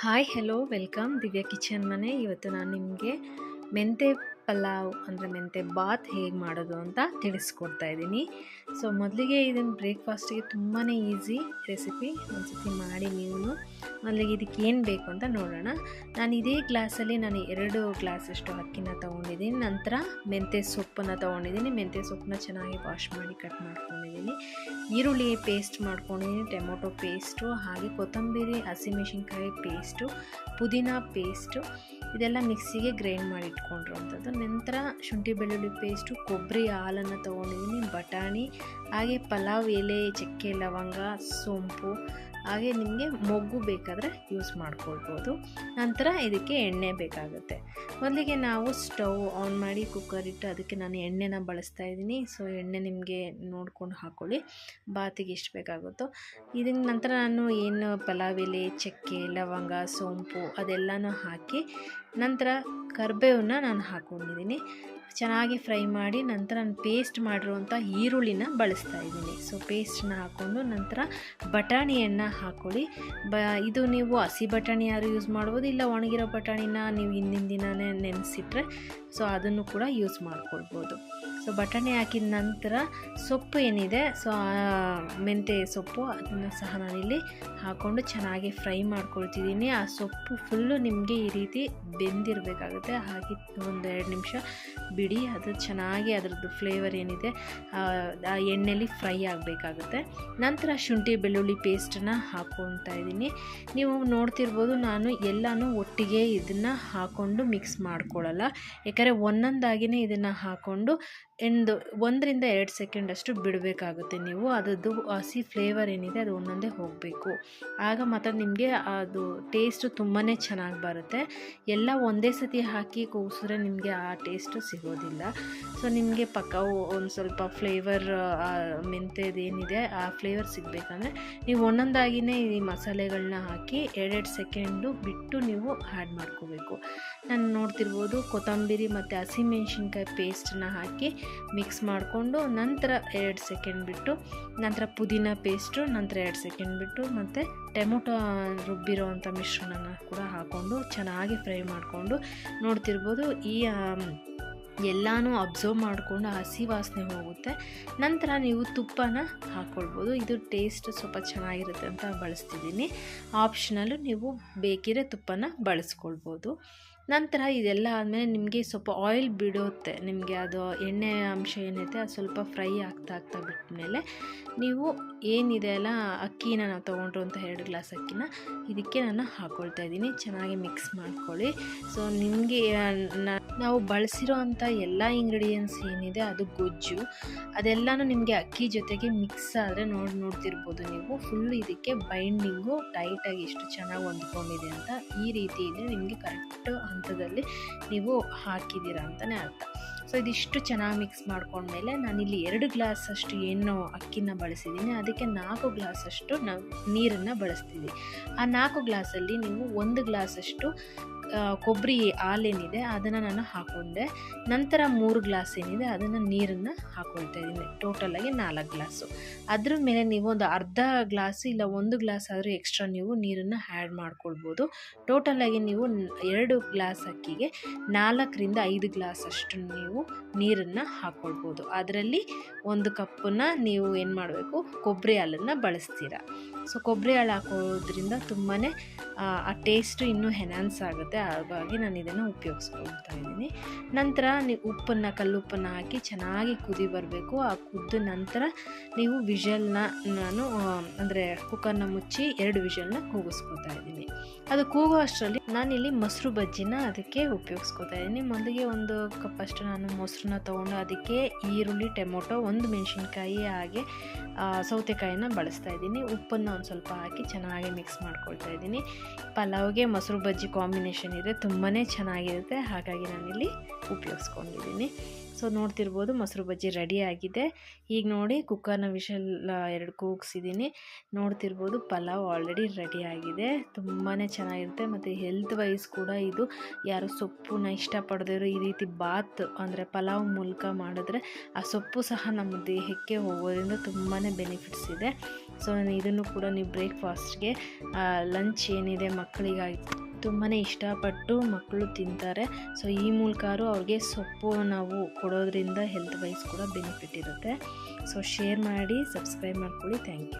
Hi hello welcome Divya kitchen ಮನೆ ಇವತ್ತು ನಾನು ನಿಮಗೆ ಮೆಂತೆ ಪಲಾವ್ ಅಂದರೆ ಮೆಂತೆ ಬಾತ್ ಹೇಗೆ ಮಾಡೋದು ಅಂತ ತಿಳಿಸ್ಕೊಡ್ತಾ ಇದ್ದೀನಿ. ಸೊ ಮೊದಲಿಗೆ ಇದನ್ನು ಬ್ರೇಕ್ಫಾಸ್ಟಿಗೆ ತುಂಬಾ ಈಸಿ ರೆಸಿಪಿ ಒಂದ್ಸತಿ ಮಾಡಿ ನೀವು. ಮೊದಲಿಗೆ ಇದಕ್ಕೆ ಏನು ಬೇಕು ಅಂತ ನೋಡೋಣ. ನಾನು ಇದೇ ಗ್ಲಾಸಲ್ಲಿ ನಾನು ಎರಡು ಗ್ಲಾಸಷ್ಟು ಅಕ್ಕಿನ ತೊಗೊಂಡಿದ್ದೀನಿ. ನಂತರ ಮೆಂತೆ ಸೊಪ್ಪನ್ನು ತೊಗೊಂಡಿದ್ದೀನಿ. ಮೆಂತೆ ಸೊಪ್ಪನ್ನ ಚೆನ್ನಾಗಿ ವಾಶ್ ಮಾಡಿ ಕಟ್ ಮಾಡ್ಕೊಂಡಿದ್ದೀನಿ. ಈರುಳ್ಳಿ ಪೇಸ್ಟ್ ಮಾಡ್ಕೊಂಡಿದ್ದೀನಿ. ಟೊಮೊಟೊ ಪೇಸ್ಟು, ಹಾಗೆ ಕೊತ್ತಂಬರಿ ಹಸಿಮೆಣಸಿನ್ಕಾಯಿ ಪೇಸ್ಟು, ಪುದೀನ ಪೇಸ್ಟು ಇದೆಲ್ಲ ಮಿಕ್ಸಿಗೆ ಗ್ರೈಂಡ್ ಮಾಡಿ ಇಟ್ಕೊಂಡಿರುವಂಥದ್ದು ನಂತರ ಶುಂಠಿ ಬೆಳ್ಳುಳ್ಳಿ ಪೇಸ್ಟು, ಕೊಬ್ಬರಿ ಹಾಲನ್ನು ತೊಗೊಂಡಿದ್ದೀನಿ ಬಟಾಣಿ, ಹಾಗೆ ಪಲಾವ್, ಎಲೆ, ಚಕ್ಕೆ, ಲವಂಗ, ಸೋಂಪು ಹಾಗೆ ನಿಮಗೆ ಮೊಗ್ಗು ಬೇಕಾದರೆ ಯೂಸ್ ಮಾಡ್ಕೊಳ್ಬೋದು. ನಂತರ ಇದಕ್ಕೆ ಎಣ್ಣೆ ಬೇಕಾಗುತ್ತೆ. ಮೊದಲಿಗೆ ನಾವು ಸ್ಟವ್ ಆನ್ ಮಾಡಿ ಕುಕ್ಕರ್ ಇಟ್ಟು ಅದಕ್ಕೆ ನಾನು ಎಣ್ಣೆನ ಬಳಸ್ತಾ ಇದ್ದೀನಿ. ಸೊ ಎಣ್ಣೆ ನಿಮಗೆ ನೋಡ್ಕೊಂಡು ಹಾಕ್ಕೊಳ್ಳಿ ಬಾತಿಗೆ ಎಷ್ಟು ಬೇಕಾಗುತ್ತೋ. ಇದನ್ನ ನಂತರ ನಾನು ಏನು ಪಲಾವ್ ಎಲೆ ಚಕ್ಕೆ, ಲವಂಗ, ಸೋಂಪು ಅದೆಲ್ಲನೂ ಹಾಕಿ ನಂತರ ಕರ್ಬೇವನ್ನ ನಾನು ಹಾಕ್ಕೊಂಡಿದ್ದೀನಿ ಚೆನ್ನಾಗಿ ಫ್ರೈ ಮಾಡಿ ನಂತರ ನಾನು ಪೇಸ್ಟ್ ಮಾಡಿರುವಂಥ ಈರುಳ್ಳಿನ ಬಳಸ್ತಾ ಇದ್ದೀನಿ. ಸೊ ಪೇಸ್ಟನ್ನ ಹಾಕ್ಕೊಂಡು ನಂತರ ಬಟಾಣಿಯನ್ನು ಹಾಕ್ಕೊಳ್ಳಿ ಬ, ಇದು ನೀವು ಹಸಿ ಬಟಾಣಿ ಯಾರು ಯೂಸ್ ಮಾಡ್ಬೋದು, ಇಲ್ಲ ಒಣಗಿರೋ ಬಟಾಣಿನ ನೀವು ಹಿಂದಿನ ದಿನವೇ ನೆನೆಸಿಟ್ರೆ ಸೊ ಅದನ್ನು ಕೂಡ ಯೂಸ್ ಮಾಡ್ಕೊಳ್ಬೋದು. ಸೊ ಬಟಾಣಿ ಹಾಕಿದ ನಂತರ ಸೊಪ್ಪು ಏನಿದೆ ಸೊ ಮೆಂತೆ ಸೊಪ್ಪು ಅದನ್ನು ಸಹ ನಾನಿಲ್ಲಿ ಹಾಕ್ಕೊಂಡು ಚೆನ್ನಾಗಿ ಫ್ರೈ ಮಾಡ್ಕೊಳ್ತಿದ್ದೀನಿ. ಆ ಸೊಪ್ಪು ಫುಲ್ಲು ನಿಮಗೆ ಈ ರೀತಿ ಬೆಂದಿರಬೇಕಾಗುತ್ತೆ. ಹಾಗೆ ಒಂದು ಎರಡು ನಿಮಿಷ ಬಿಡಿ ಅದು ಚೆನ್ನಾಗಿ ಅದರದ್ದು ಫ್ಲೇವರ್ ಏನಿದೆ, ಆ ಎಣ್ಣೆಲಿ ಫ್ರೈ ಆಗಬೇಕಾಗುತ್ತೆ. ನಂತರ ಶುಂಠಿ, ಬೆಳ್ಳುಳ್ಳಿ ಪೇಸ್ಟನ್ನು ಹಾಕ್ಕೊತಾ ಇದ್ದೀನಿ. ನೀವು ನೋಡ್ತಿರ್ಬೋದು, ನಾನು ಎಲ್ಲನೂ ಒಟ್ಟಿಗೆ ಇದನ್ನು ಹಾಕ್ಕೊಂಡು ಮಿಕ್ಸ್ ಮಾಡ್ಕೊಳ್ಳಲ್ಲ. ಯಾಕಂದರೆ ಒಂದೊಂದಾಗಿಯೇ ಇದನ್ನು ಹಾಕ್ಕೊಂಡು ಎಂದು ಒಂದರಿಂದ ಎರಡು ಸೆಕೆಂಡಷ್ಟು ಬಿಡಬೇಕಾಗುತ್ತೆ ನೀವು. ಅದರದ್ದು ಹಸಿ ಫ್ಲೇವರ್ ಏನಿದೆ, ಅದು ಒಂದೊಂದೇ ಹೋಗಬೇಕು. ಆಗ ಮಾತ್ರ ನಿಮಗೆ ಅದು ಟೇಸ್ಟು ತುಂಬಾ ಚೆನ್ನಾಗಿ ಬರುತ್ತೆ. ಎಲ್ಲ ಒಂದೇ ಸತಿ ಹಾಕಿ ಕೂಸಿದ್ರೆ ನಿಮಗೆ ಆ ಟೇಸ್ಟು ಸಿಗೋದಿಲ್ಲ ಸೊ ನಿಮಗೆ ಪಕ್ಕ ಒಂದು ಸ್ವಲ್ಪ ಫ್ಲೇವರ್ ಮೆಂತ್ಯದ ಏನಿದೆ ಆ ಫ್ಲೇವರ್ ಸಿಗಬೇಕಂದ್ರೆ ನೀವು ಒಂದೊಂದಾಗಿನೇ ಈ ಮಸಾಲೆಗಳನ್ನ ಹಾಕಿ ಎರಡೆರಡು ಸೆಕೆಂಡು ಬಿಟ್ಟು ನೀವು ಆ್ಯಡ್ ಮಾಡ್ಕೋಬೇಕು. ನಾನು ನೋಡ್ತಿರ್ಬೋದು ಕೊತ್ತಂಬರಿ ಮತ್ತು ಹಸಿಮೆಣ್ಸಿನ್ಕಾಯಿ ಪೇಸ್ಟನ್ನ ಹಾಕಿ ಮಿಕ್ಸ್ ಮಾಡಿಕೊಂಡು ನಂತರ ಎರಡು ಸೆಕೆಂಡ್ ಬಿಟ್ಟು ನಂತರ ಪುದೀನ ಪೇಸ್ಟು ನಂತರ ಎರಡು ಸೆಕೆಂಡ್ ಬಿಟ್ಟು ಮತ್ತು ಟೊಮೊಟೊ ರುಬ್ಬಿರೋವಂಥ ಮಿಶ್ರಣನ ಕೂಡ ಹಾಕ್ಕೊಂಡು ಚೆನ್ನಾಗಿ ಫ್ರೈ ಮಾಡಿಕೊಂಡು ನೋಡ್ತಿರ್ಬೋದು ಈ ಎಲ್ಲನೂ ಅಬ್ಸರ್ವ್ ಮಾಡಿಕೊಂಡು ಹಸಿ ವಾಸನೆ ಹೋಗುತ್ತೆ. ನಂತರ ನೀವು ತುಪ್ಪನ ಹಾಕ್ಕೊಳ್ಬೋದು ಇದು ಟೇಸ್ಟ್ ಸ್ವಲ್ಪ ಚೆನ್ನಾಗಿರುತ್ತೆ ಅಂತ ಬಳಸ್ತಿದ್ದೀನಿ. ಆಪ್ಷನಲ್ಲು ನೀವು ಬೇಕಿದ್ರೆ ತುಪ್ಪನ ಬಳಸ್ಕೊಳ್ಬೋದು. ನಂತರ ಇದೆಲ್ಲ ಆದಮೇಲೆ ನಿಮಗೆ ಸ್ವಲ್ಪ ಆಯಿಲ್ ಬಿಡುತ್ತೆ. ನಿಮಗೆ ಅದು ಎಣ್ಣೆ ಅಂಶ ಏನೈತೆ ಅದು ಸ್ವಲ್ಪ ಫ್ರೈ ಆಗ್ತಾ ಆಗ್ತಾ ಬಿಟ್ಟ ನೀವು ಏನಿದೆ ಅಲ್ಲ ಅಕ್ಕಿನ ನಾವು ತೊಗೊಂಡ್ರುವಂಥ ಎರಡು ಗ್ಲಾಸ್ ಅಕ್ಕಿನ ಇದಕ್ಕೆ ನಾನು ಹಾಕ್ಕೊಳ್ತಾ ಇದ್ದೀನಿ. ಚೆನ್ನಾಗಿ ಮಿಕ್ಸ್ ಮಾಡ್ಕೊಳ್ಳಿ. ಸೊ ನಿಮಗೆ ನಾವು ಬಳಸಿರೋ ಅಂಥ ಎಲ್ಲ ಇಂಗ್ರೀಡಿಯೆಂಟ್ಸ್ ಏನಿದೆ ಅದು ಗೊಜ್ಜು, ಅದೆಲ್ಲನೂ ನಿಮಗೆ ಅಕ್ಕಿ ಜೊತೆಗೆ ಮಿಕ್ಸ್ ಆದರೆ ನೋಡಿ, ನೋಡ್ತಿರ್ಬೋದು ನೀವು. ಫುಲ್ ಇದಕ್ಕೆ ಬೈಂಡಿಂಗು ಟೈಟಾಗಿ ಎಷ್ಟು ಚೆನ್ನಾಗಿ ಹೊಂದ್ಕೊಂಡಿದೆ ಅಂತ ಈ ರೀತಿ ಇದೆ. ನಿಮಗೆ ಕರೆಕ್ಟ್ ಹಂತದಲ್ಲಿ ನೀವು ಹಾಕಿದ್ದೀರಾ ಅಂತಲೇ ಅರ್ಥ. ಸೊ ಇದಿಷ್ಟು ಚೆನ್ನಾಗಿ ಮಿಕ್ಸ್ ಮಾಡ್ಕೊಂಡ್ಮೇಲೆ ನಾನಿಲ್ಲಿ ಎರಡು ಗ್ಲಾಸ್ ಅಷ್ಟು ಏನು ಅಕ್ಕಿನ ಬಳಸಿದ್ದೀನಿ. ಅದಕ್ಕೆ ನಾಲ್ಕು ಗ್ಲಾಸಷ್ಟು ನಾವು ನೀರನ್ನು ಬಳಸ್ತೀವಿ. ಆ ನಾಲ್ಕು ಗ್ಲಾಸಲ್ಲಿ ನೀವು ಒಂದು ಗ್ಲಾಸಷ್ಟು ಕೊಬ್ಬರಿ ಹಾಲೇನಿದೆ, ಅದನ್ನು ನಾನು ಹಾಕ್ಕೊಂಡೆ ನಂತರ ಮೂರು ಗ್ಲಾಸ್ ಏನಿದೆ, ಅದನ್ನು ನೀರನ್ನು ಹಾಕ್ಕೊಳ್ತಾ ಇದ್ದೀನಿ. ಟೋಟಲಾಗಿ ನಾಲ್ಕು ಗ್ಲಾಸು. ಅದ್ರ ಮೇಲೆ ನೀವು ಒಂದು ಅರ್ಧ ಗ್ಲಾಸ್ ಇಲ್ಲ ಒಂದು ಗ್ಲಾಸ್ ಆದರೂ ಎಕ್ಸ್ಟ್ರಾ ನೀವು ನೀರನ್ನು ಆ್ಯಡ್ ಮಾಡ್ಕೊಳ್ಬೋದು. ಟೋಟಲಾಗಿ ನೀವು ಎರಡು ಗ್ಲಾಸ್ ಅಕ್ಕಿಗೆ ನಾಲ್ಕರಿಂದ ಐದು ಗ್ಲಾಸ್ ಅಷ್ಟು ನೀವು ನೀರನ್ನು ಹಾಕ್ಕೊಳ್ಬೋದು ಅದರಲ್ಲಿ ಒಂದು ಕಪ್ಪನ್ನು ನೀವು ಏನು ಮಾಡಬೇಕು, ಕೊಬ್ಬರಿ ಹಾಲನ್ನು ಬಳಸ್ತೀರಾ. ಸೊ ಕೊಬ್ಬರಿ ಹಾಳು ಹಾಕೋದ್ರಿಂದ ತುಂಬಾ ಆ ಟೇಸ್ಟು ಇನ್ನೂ ಹೆನಾನ್ಸ್ ಆಗುತ್ತೆ. ಹಾಗಾಗಿ ನಾನು ಇದನ್ನು ಉಪಯೋಗಿಸ್ಕೊಳ್ತಾ ಇದ್ದೀನಿ. ನಂತರ ನೀವು ಉಪ್ಪನ್ನು, ಕಲ್ಲುಪ್ಪನ್ನು ಹಾಕಿ ಚೆನ್ನಾಗಿ ಕುದಿ ಬರಬೇಕು. ಆ ಕುದ್ದ ನಂತರ ನೀವು ವಿಷಲ್ನ ನಾನು ಅಂದರೆ ಕುಕ್ಕರ್ನ ಮುಚ್ಚಿ ಎರಡು ವಿಷಲ್ನ ಕೂಗಿಸ್ಕೊತಾ ಇದ್ದೀನಿ. ಅದು ಕೂಗೋ ಅಷ್ಟರಲ್ಲಿ ನಾನಿಲ್ಲಿ ಮೊಸರು ಬಜ್ಜಿನ ಅದಕ್ಕೆ ಉಪಯೋಗಿಸ್ಕೊತಾ ಇದ್ದೀನಿ. ಮೊದಲಿಗೆ ಒಂದು ಕಪ್ ಅಷ್ಟು ನಾನು ಮೊಸರನ್ನ ತೊಗೊಂಡು ಅದಕ್ಕೆ ಈರುಳ್ಳಿ, ಟೊಮೊಟೊ, ಒಂದು ಮೆಣಸಿನ್ಕಾಯಿ ಹಾಗೆ ಸೌತೆಕಾಯಿನ ಬಳಸ್ತಾ ಇದ್ದೀನಿ. ಉಪ್ಪನ್ನು ಒಂದು ಸ್ವಲ್ಪ ಹಾಕಿ ಚೆನ್ನಾಗಿ ಮಿಕ್ಸ್ ಮಾಡ್ಕೊಳ್ತಾ ಇದ್ದೀನಿ. ಪಲಾವ್ಗೆ ಮೊಸರು ಬಜ್ಜಿ ಕಾಂಬಿನೇಷನ್ ಇದೆ ತುಂಬಾ ಚೆನ್ನಾಗಿರುತ್ತೆ. ಹಾಗಾಗಿ ನಾನಿಲ್ಲಿ ಉಪಯೋಗಿಸ್ಕೊಂಡಿದ್ದೀನಿ. ಸೊ ನೋಡ್ತಿರ್ಬೋದು ಮೊಸರು ಬಜ್ಜಿ ರೆಡಿ ಆಗಿದೆ. ಈಗ ನೋಡಿ ಕುಕ್ಕರ್ನ ವಿಷಲ್ ಎರಡು ಕೂಗ್ಸಿದ್ದೀನಿ ನೋಡ್ತಿರ್ಬೋದು ಪಲಾವ್ ಆಲ್ರೆಡಿ ರೆಡಿ ಆಗಿದೆ. ತುಂಬಾ ಚೆನ್ನಾಗಿರುತ್ತೆ ಮತ್ತು ಹೆಲ್ತ್ ವೈಸ್ ಕೂಡ ಇದು. ಯಾರು ಸೊಪ್ಪನ್ನ ಇಷ್ಟಪಡದಿರೋ ಈ ರೀತಿ ಬಾತ್ ಅಂದರೆ ಪಲಾವ್ ಮೂಲಕ ಮಾಡಿದ್ರೆ ಆ ಸೊಪ್ಪು ಸಹ ನಮ್ಮ ದೇಹಕ್ಕೆ ಹೋಗೋದ್ರಿಂದ ತುಂಬಾ ಬೆನಿಫಿಟ್ಸ್ ಇದೆ. ಸೊ ಇದನ್ನು ಕೂಡ ನೀವು ಬ್ರೇಕ್ಫಾಸ್ಟ್ಗೆ ಲಂಚ್ ಏನಿದೆ ಮಕ್ಕಳಿಗಾಗಿ ತುಂಬಾ ಇಷ್ಟಪಟ್ಟು ಮಕ್ಕಳು ತಿಂತಾರೆ. ಸೊ ಈ ಮೂಲಕಾರು ಅವ್ರಿಗೆ ಸೊಪ್ಪು ನಾವು ಕೊಡೋದ್ರಿಂದ ಹೆಲ್ತ್ ವೈಸ್ ಕೂಡ ಬೆನಿಫಿಟ್ ಇರುತ್ತೆ. ಸೊ ಶೇರ್ ಮಾಡಿ ಸಬ್ಸ್ಕ್ರೈಬ್ ಮಾಡ್ಕೊಳ್ಳಿ. Thank you